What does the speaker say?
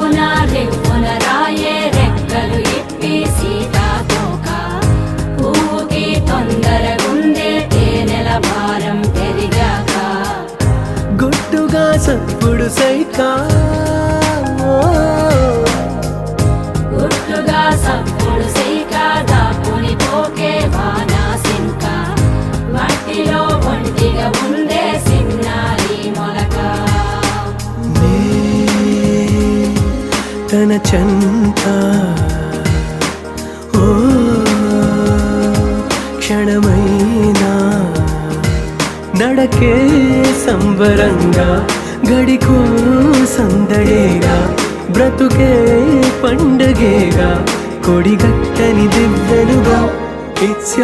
రివ్వున రివ్వున రాయే రెక్కలు ఇప్పి సీతాకోక పువ్వుకి తొందరగుందే తేనెల భారం పెరిగాక. గుట్టుగా సప్పుడు సైకా. గుట్టుగా సప్పుడు సీక దాపుని పోకే తన చంత. ఓ క్షణమైనా నడకే సంబరంగా గడికో సందడేగా బ్రతుకే పండగేగా కొడిగట్టని దివ్వెనుగా ఇట్స్